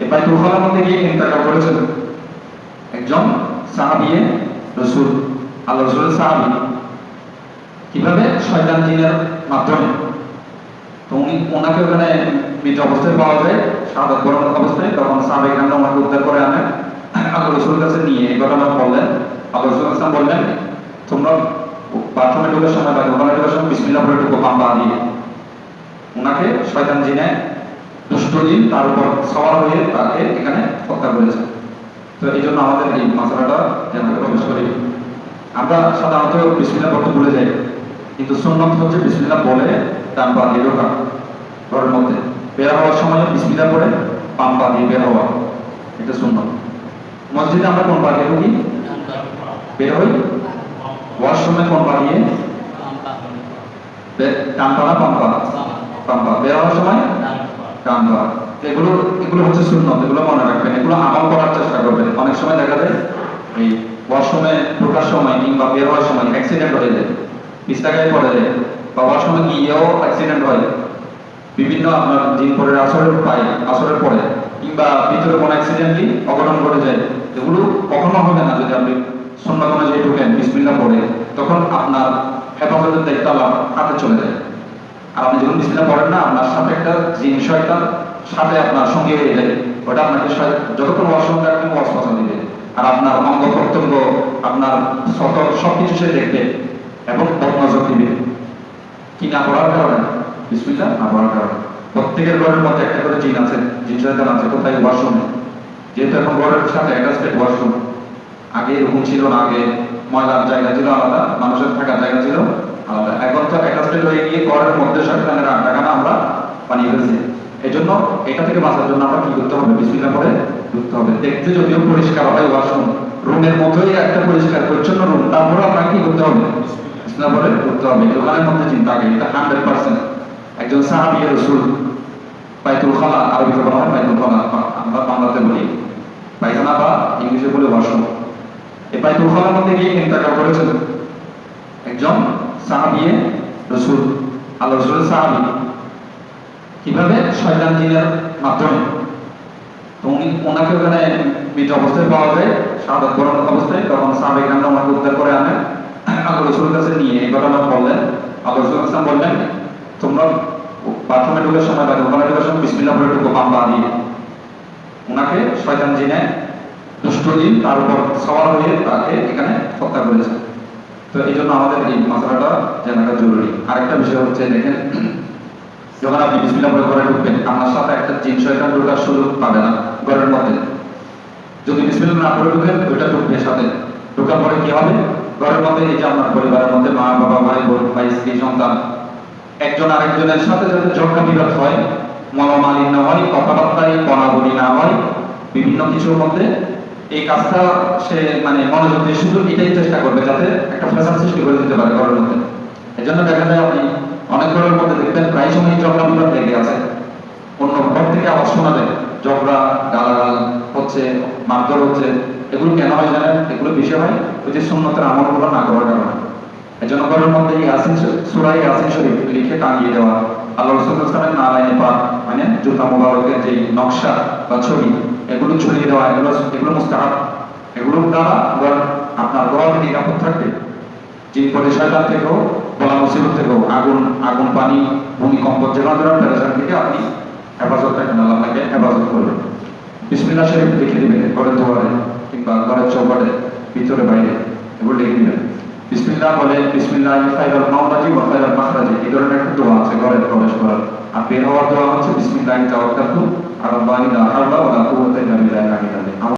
এই বাইতুল মধ্যে গিয়ে ইন্তেকাল করেছেন একজন সাহাবিয়ে রসুল। আল্লাহ রসুলের সাহাবি। কীভাবে? শয়তান জিনের মাধ্যমে। তো উনি ওনাকে ওখানে মৃত অবস্থায় পাওয়া যায় সাদা বরণ অবস্থায়। তখন সাহাবে এখানে ওনাকে উদ্ধার করে আনে। আল্লাহ রসুলের কাছে নিয়ে এই ঘটনা বললেন। আল্লাহ রসুল ইসলাম বললেন, তোমরা বাথরুমে ঢোকার সময় বা দোকানে ঢোকার সময়, বিসমিল্লাহ বলে ঢুকো পাম্বা দিয়ে। ওনাকে শয়তান জিনে দুষ্ট জিন তার উপর সওয়ার হয়ে তাকে এখানে হত্যা করেছে। তো এই জন্য আমাদের এই মশলাটা যেন প্রবেশ করি। আমরা সাধারণত বিসমিল্লাহ পড়তে ভুলে যাই কিন্তু সুন্নত হচ্ছে বিসমিল্লাহ বলে ডান পা দিয়ে ঢোকা ঘরের মধ্যে। বের হওয়ার সময় বিসমিল্লাহ পড়ে বাম পা দিয়ে বের হওয়া এটা সুন্নত। মসজিদে আমরা কোন পা দিয়ে ঢুকি? বের হই? ওয়াশরুমে কোন পা দিয়ে? ডান পা না বাম পা? বাম পা। বের হওয়ার সময় পা এগুলো এগুলো হচ্ছে সুন্নত, এগুলো মনে রাখবেন, এগুলো আমল করার চেষ্টা করবেন। অনেক সময় দেখা যায়, এই ওয়াশরুমে ঢোকার সময় কিংবা বের হওয়ার সময় অ্যাক্সিডেন্ট হয়ে যায়। পড়ে যায়, বা ওয়াশরুমে গিয়েও অ্যাক্সিডেন্ট হয়। বিভিন্ন আপনার দিন পরে আসরের পায়, আসরের পরে, কিংবা ভিতরে কোনো অ্যাক্সিডেন্টলি অঘটন ঘটে যায়। এগুলো কখনো হবে না, যদি আপনি সুন্নত অনুযায়ী ঢুকেন, বিসমিল্লাহ পড়ে, তখন আপনার হেফাজতের দায়িত্ব আল্লাহ হাতে চলে যায়। আপনি যখন বিসমিল্লাহ পড়েন না, আপনার সাথে একটা জিন শয়তান সাথে আপনার সঙ্গে হয়ে যায় ওটা আপনাকে যতক্ষণ রাখবেন ওয়াশ পছন্দ দিবে আর আপনার অঙ্গ প্রত্যঙ্গ, আপনার সত সবকিছু সে দেখবে এবং বদনজর দিবে। কি না পড়ার কারণে? বিসমিল্লাহ, না পড়ার কারণে। প্রত্যেকের ঘরের মধ্যে একটা করে জিন আছে। জিন শয়তান আছে, কোথায়? ওয়াশরুমে। যেহেতু এখন ঘরের সাথে অ্যাটাচমেন্ট ওয়াশরুম। আগে এরকম ছিল না, আগে ময়লার জায়গা ছিল আলাদা, মানুষের থাকার জায়গা ছিল আলাদা এখন তো অ্যাটাচমেন্ট হয়ে গিয়ে ঘরের মধ্যে শয়তানের আড্ডাখানা আমরা বানিয়ে ফেলছি এই জন্য এটা থেকে বাঁচার জন্য আমরা কি করতে হবে? বিসমিল্লাহ করে ঢুকতে হবে। দেখতে যদিও পরিষ্কার হয়, ওয়াশরুম। রুমের মতোই একটা পরিষ্কার, পরিচ্ছন্ন রুম। তারপরে আপনাকে কি করতে হবে? বিসমিল্লাহ করে ঢুকতে হবে। দোকানের মধ্যে চিন্তা এটা হান্ড্রেড পার্সেন্ট একজন সাহাবি রসুল, বাইতুল খালা, আরবিতে বলা হয় বাইতুল খালা। আমরা বাংলাতে বলি, পায়খানা বা ইংলিশে বলে ওয়াশরুম। এই বাইতুল খালার মধ্যে গিয়ে করেছেন, একজন সাহাবিয়ে রসুল। আল্লাহ রসুলের সাহাবি, কীভাবে শয়তান জিনের মাধ্যমে উনি ওনাকে ওখানে মৃত অবস্থায় পাওয়া যায়? সাদা বরণ অবস্থায় তখন সাহাবে কান্না ওনাকে উদ্ধার করে আনে আল্লাহ রসুলের কাছে নিয়ে এই ঘটনা বললেন। আল্লাহ রসুল ইসলাম বললেন, তোমরা বাথরুমে ঢোকার সময় বা দোকানে ঢোকার সময় বিসমিল্লাহ বলে ঢুকো, বাম পা দিয়ে। ওনাকে শয়তান জিনে দুষ্ট জিন তার উপর সওয়ার হয়ে তাকে এখানে হত্যা করেছে। তো এই জন্য আমাদের এই মশলাটা জানাটা জরুরি। আরেকটা বিষয় হচ্ছে, দেখেন, যখন আপনি বিসমিল্লাহ বলে ঘরে ঢুকবেন, আপনার সাথে একটা জিন শয়তান ঢোকার সুযোগ পাবে না ঘরের মধ্যে। যদি বিসমিল্লাহ না করে ঢুকেন, ওইটা ঢুকবে সাথে। ঢোকার পরে কি হবে? ঘরের মধ্যে এই যে আপনার পরিবারের মধ্যে মা, বাবা, ভাই, বোন, ভাই, স্ত্রী, সন্তান, একজন আরেকজনের সাথে যাতে ঝগড়া বিবাদ হয়, মনোমালিন্য হয়, কথাবার্তায় কণাবলি না হয়, বিভিন্ন কিছুর মধ্যে এই কাজটা সে মানে মনোযোগ দিয়ে শুধু এটাই চেষ্টা করবে, যাতে একটা ফ্যাশন সৃষ্টি করে দিতে পারে ঘরের মধ্যে। এই জন্য দেখা যায় আপনি অনেক ঘরের মধ্যে দেখবেন প্রায় সময় বিবাদ লেগে আছে। অন্য ঘর থেকে আওয়াজ শোনা যায়, ঝগড়া, গালাগাল হচ্ছে, মারধর হচ্ছে। এগুলো কেন হয় জানেন? এগুলো বিষয় হয় ওই যে সুন্নতের আমলগুলো না করার কারণে। এই জন্য ঘরের মধ্যে ইয়াসিন সুরাই ইয়াসিন শরীফ লিখে টাঙিয়ে দেওয়া। আল্লাহ রসুল ইসলামের নালাইনে পা মানে জুতা মোবারকের যে নকশা বা ছবি, এগুলো ছড়িয়ে দেওয়া, এগুলো এগুলো মুস্তাহাব। এগুলোর দ্বারা আপনার ঘর নিরাপদ থাকবে। জিন শয়তান থেকেও, বলা মুসিবত থেকেও আগুন আগুন, পানি, ভূমিকম্প, যে কোনো ধরনের প্যারাসাইট থেকে আপনি হেফাজত রাখবেন আল্লাহ আপনাকে হেফাজত করবেন। বিসমিল্লাহ শরীফ লিখে দিবেন, ঘরের দুয়ারে কিংবা ঘরের চৌকাটে ভিতরে, বাইরে, এগুলো লিখে দিবেন। বিসমিল্লাহ বলে, বিসমিল্লাহ খাইরাল মাওলাজি ওয়া খাইরাল মাখরাজি, এই ধরনের একটা দোয়া আছে ঘরে প্রবেশ করার। আর বের হওয়ার দোয়া হচ্ছে বিসমিল্লাহ তাওয়াক্কালতু আলাল্লাহি লা হাওলা ওয়া লা কুওয়াতা ইল্লা আযীম